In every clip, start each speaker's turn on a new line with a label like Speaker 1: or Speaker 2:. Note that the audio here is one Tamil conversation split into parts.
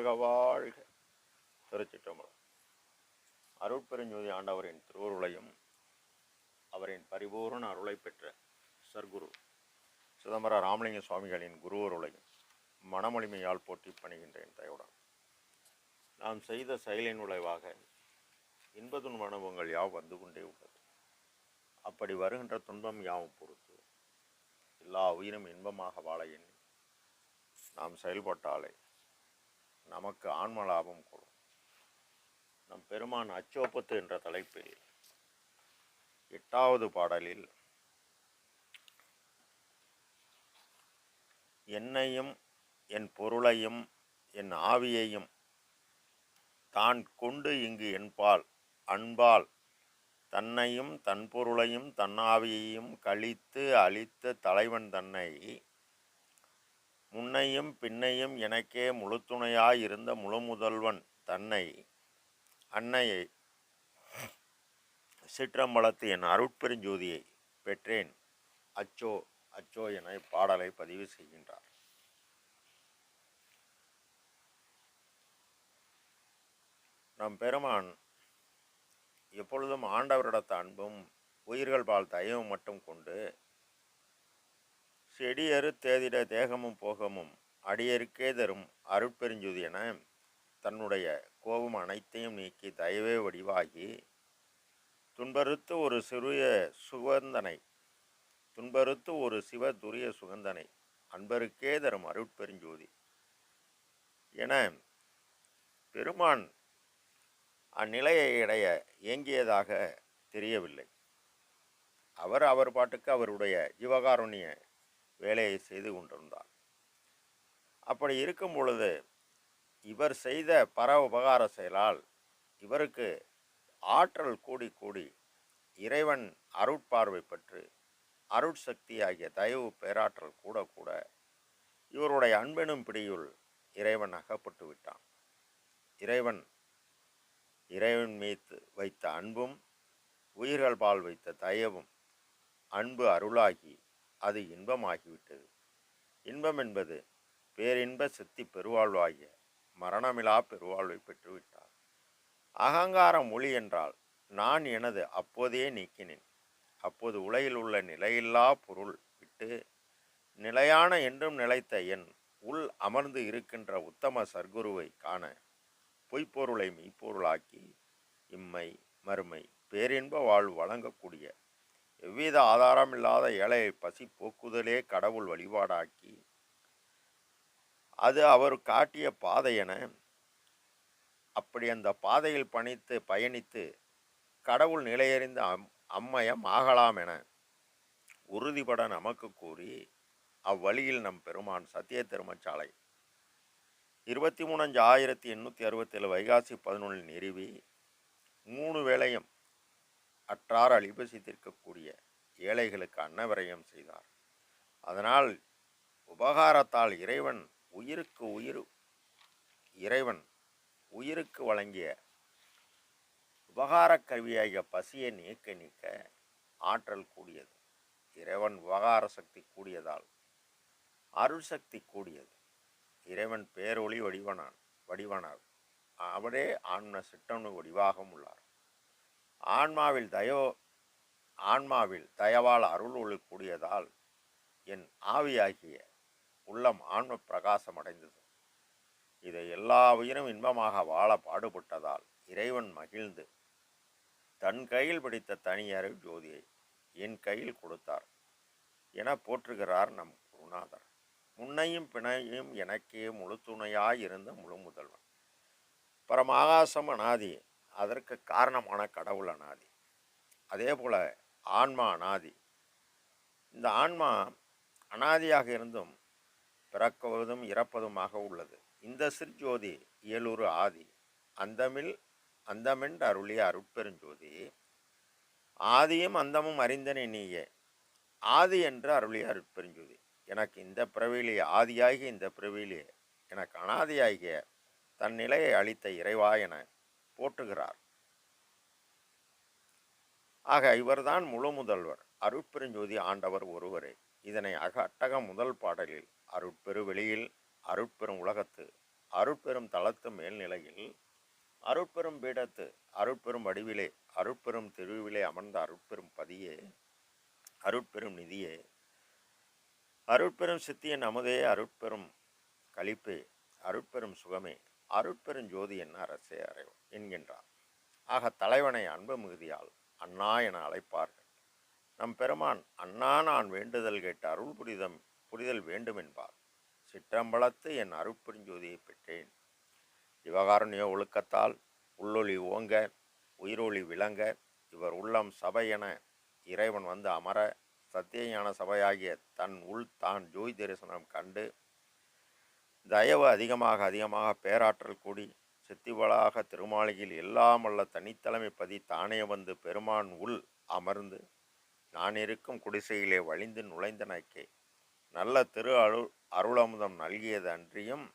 Speaker 1: வாழ்க. வாழ்க திருச்சிற்றம்பலம். அருட்பெருஞ்சோதி ஆண்டவரின் திருவருளையும் அவரின் பரிபூர்ண அருளை பெற்ற சர்க்குரு சிதம்பர ராமலிங்க சுவாமிகளின் குருவருளையும் மனமொழிமையால் போட்டி பணிகின்றேன் தயவுடன் நாம் செய்த செயலின் விளைவாக இன்ப துன்ப அனுபவங்கள் யாவும் வந்து கொண்டே உள்ளது. அப்படி வருகின்ற துன்பம் யாவும் பொறுத்து எல்லா உயிரும் இன்பமாக வாழ எண்ணி நாம் செயல்பட்டாலே நமக்கு ஆன்ம லாபம் கொள்ளும் நம் பெருமான் அச்சோப்பத்து என்ற தலைப்பில் எட்டாவது பாடலில் என்னையும் என் பொருளையும் என் ஆவியையும் தான் கொண்டு இங்கு என்பால் அன்பால் தன்னையும் தன் பொருளையும் தன்னாவியையும் கழித்து அழித்த தலைவன் தன்னை முன்னையும் பின்னையும் எனக்கே முழுத்துணையாயிருந்த முழு முதல்வன் தன்னை அன்னையை சிற்றம்பலத்து என் அருட்பெருஞ்சோதியை பெற்றேன். அச்சோ அச்சோ என இப்பாடலை பதிவு செய்கின்றார். நம் பெருமான் எப்பொழுதும் ஆண்டவரிடத்த அன்பும் உயிர்கள் பால் தயவும் மட்டும் கொண்டு செடியறு தேதிட தேகமும் போகமும் அடியருக்கே தரும் அருட்பெருஞ்சுதி என தன்னுடைய கோபம் அனைத்தையும் நீக்கி தயவே வடிவாகி துன்பறுத்து ஒரு சிறிய சுகந்தனை துன்பறுத்து ஒரு சிவ துரிய சுகந்தனை அன்பருக்கே தரும் அருட்பெருஞ்சோதி என பெருமான் அந்நிலையை அடைய இயங்கியதாக தெரியவில்லை. அவர் அவர் பாட்டுக்கு அவருடைய ஜீவகாருண்ய வேலையை செய்து கொண்டிருந்தார். அப்படி இருக்கும் பொழுது இவர் செய்த பர உபகார செயலால் இவருக்கு ஆற்றல் கூடி கூடி இறைவன் அருட்பார்வை பெற்று அருட்சக்தி ஆகிய தயவு பேராற்றல் கூட கூட இவருடைய அன்பெனும் பிடியுள் இறைவன் அகப்பட்டு விட்டான். இறைவன் இறைவன் மீது வைத்த அன்பும் உயிர்கள் பால் வைத்த தயவும் அன்பு அருளாகி அது இன்பமாகிவிட்டது. இன்பம் என்பது பேரின்ப சித்தி பெருவாழ்வாகிய மரணமிலா பெருவாழ்வை பெற்றுவிட்டார். அகங்காரம் மொழி என்றால் நான் எனது அப்போதே நீக்கினேன். அப்போது உலகில் உள்ள நிலையில்லா பொருள் விட்டு நிலையான என்றும் நிலைத்த என் உள் அமர்ந்து இருக்கின்ற உத்தம சர்க்குருவை காண பொய்ப்பொருளை மெய்ப்பொருளாக்கி இம்மை மறுமை பேரின்ப வாழ்வு வழங்கக்கூடிய எவ்வித ஆதாரம் இல்லாத ஏழையை பசி போக்குதலே கடவுள் வழிபாடாக்கி அது அவர் காட்டிய பாதை என அப்படி அந்த பாதையில் பணித்து பயணித்து கடவுள் நிலையறிந்த அம் அம்மயம் ஆகலாம் என உறுதிபட நமக்கு கூறி அவ்வழியில் நம் பெருமான் சத்திய திருமச்சாலை இருபத்தி மூணஞ்சு ஆயிரத்தி எண்ணூற்றி அறுபத்தேழு வைகாசி பதினொன்றில் நிறுவி மூணு வேளையும் அற்றார் அழிபசித்திருக்கக்கூடிய ஏழைகளுக்கு அன்னவிரயம் செய்தார். அதனால் உபகாரத்தால் இறைவன் உயிருக்கு உயிர் இறைவன் உயிருக்கு வழங்கிய உபகாரக் கருவியாகிய பசியை நீக்க நீக்க ஆற்றல் கூடியது. இறைவன் உபகார சக்தி கூடியதால் அருள் சக்தி கூடியது. இறைவன் பேரொளி வடிவனான் வடிவனார். அவரே ஆன்ம சிற்றணு வடிவாகவும் உள்ளார். ஆன்மாவில் தயோ ஆன்மாவில் தயவால் அருள் ஒளி கூடியதால் என் ஆவியாகிய உள்ளம் ஆன்ம பிரகாசம் அடைந்தது. இதை எல்லா உயிரும் இன்பமாக வாழ பாடுபட்டதால் இறைவன் மகிழ்ந்து தன் கையில் பிடித்த தனியறிவு ஜோதியை என் கையில் கொடுத்தார். என போற்றுகிறார் நம் குருநாதர். முன்னையும் பிணையும் எனக்கே முழு துணையாய் இருந்த முழு முதல்வன் பரமாகாசம் அனாதி அதற்கு காரணமான கடவுள் அனாதி. அதே போல் ஆன்மா அனாதி. இந்த ஆன்மா அனாதியாக இருந்தும் பிறக்குவதும் இறப்பதுமாக உள்ளது. இந்த சிற்ஜோதி இயலுறு ஆதி. அந்தமில் அந்தமென்று அருளிய அருட்பெருஞ்சோதி. ஆதியும் அந்தமும் அறிந்தனே நீயே. ஆதி என்று அருளிய அருட்பெருஞ்சோதி. எனக்கு இந்த பிறவிலே ஆதியாகி இந்த பிறவிலே எனக்கு அனாதியாகிய தன் நிலையை அளித்த இறைவா என போற்றுகிறார் ஆக இவர்தான் முழு முதல்வர். அருட்பெருஞ்சோதி ஆண்டவர் ஒருவரே. இதனை அக அட்டக முதல் பாடலில் அருட்பெருவெளியில் அருட்பெரும் உலகத்து அருட்பெரும் தளத்து மேல்நிலையில் அருட்பெரும் பீடத்து அருட்பெரும் வடிவிலே அருட்பெரும் திருவிலே அமர்ந்த அருட்பெரும் பதியே அருட்பெரும் நிதியே அருட்பெரும் சித்தியன் அமுதே அருட்பெரும் கழிப்பே அருட்பெரும் சுகமே அருட்பெருஞ்சோதி என்ன அரசே அறை என்கின்றார் ஆக தலைவனை அன்பு மிகுதியால் அண்ணா என அழைப்பார்கள். நம் பெருமான் அண்ணா நான் வேண்டுதல் கேட்ட அருள் புரிதம் புரிதல் வேண்டும் என்பார் சிற்றம்பலத்து என் அருட்பெருஞ்சோதியை பெற்றேன். சிவகாருண்ய ஒழுக்கத்தால் உள்ளொளி ஓங்க உயிரொளி விளங்க இவர் உள்ளம் சபை என இறைவன் வந்து அமர சத்தியஞான சபையாகிய தன் உள் தான் ஜோய் தரிசனம் கண்டு தயவு அதிகமாக அதிகமாக பேராற்றல் கூடி சித்திவளாக திருமாளிகையில் எல்லாம் வல்ல தனித்தலைமை பதி தானே வந்து பெருமான் உள் அமர்ந்து நான் இருக்கும் குடிசையிலே வழிந்து நுழைந்தனக்கே நல்ல திரு அருள் அருளமுதம் நல்கியது அன்றியும்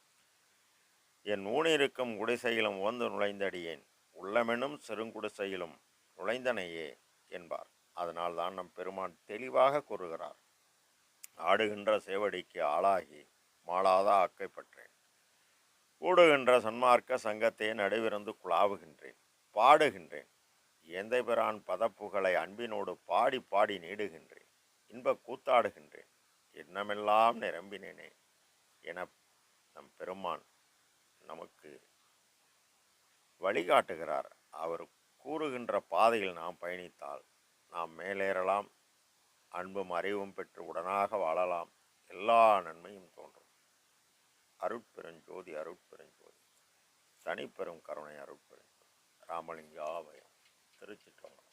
Speaker 1: என் ஊனிருக்கும் குடிசையிலும் ஓந்து நுழைந்தடியேன். உள்ளமெனும் சிறுங்குடிசையிலும் நுழைந்தனையே என்பார். அதனால் தான் நம் பெருமான் தெளிவாக கூறுகிறார். ஆடுகின்ற சேவடிக்கு ஆளாகி மாளாத ஆக்கைப்பற்றேன் கூடுகின்ற சன்மார்க்க சங்கத்தை நடுவிருந்து குழாவுகின்றேன் பாடுகின்றேன். எந்தைபிரான் பதப்புகளை அன்பினோடு பாடி பாடி நீடுகின்றேன் இன்ப கூத்தாடுகின்றேன். எண்ணமெல்லாம் நிரம்பினேனே என நம் பெருமான் நமக்கு வழிகாட்டுகிறார். அவர் கூறுகின்ற பாதையில் நாம் பயணித்தால் நாம் மேலேறலாம் அன்பும் அறிவும் பெற்று உடனாக வாழலாம். எல்லா நன்மையும் தோன்றும். அருட்பெருஞ்சோதி அருட்பெருஞ்சோதி தனிப்பெரும் கருணை அருட்பெருஞ்சோதி ராமலிங்காவயம் திருச்சிற்றம்பலம்.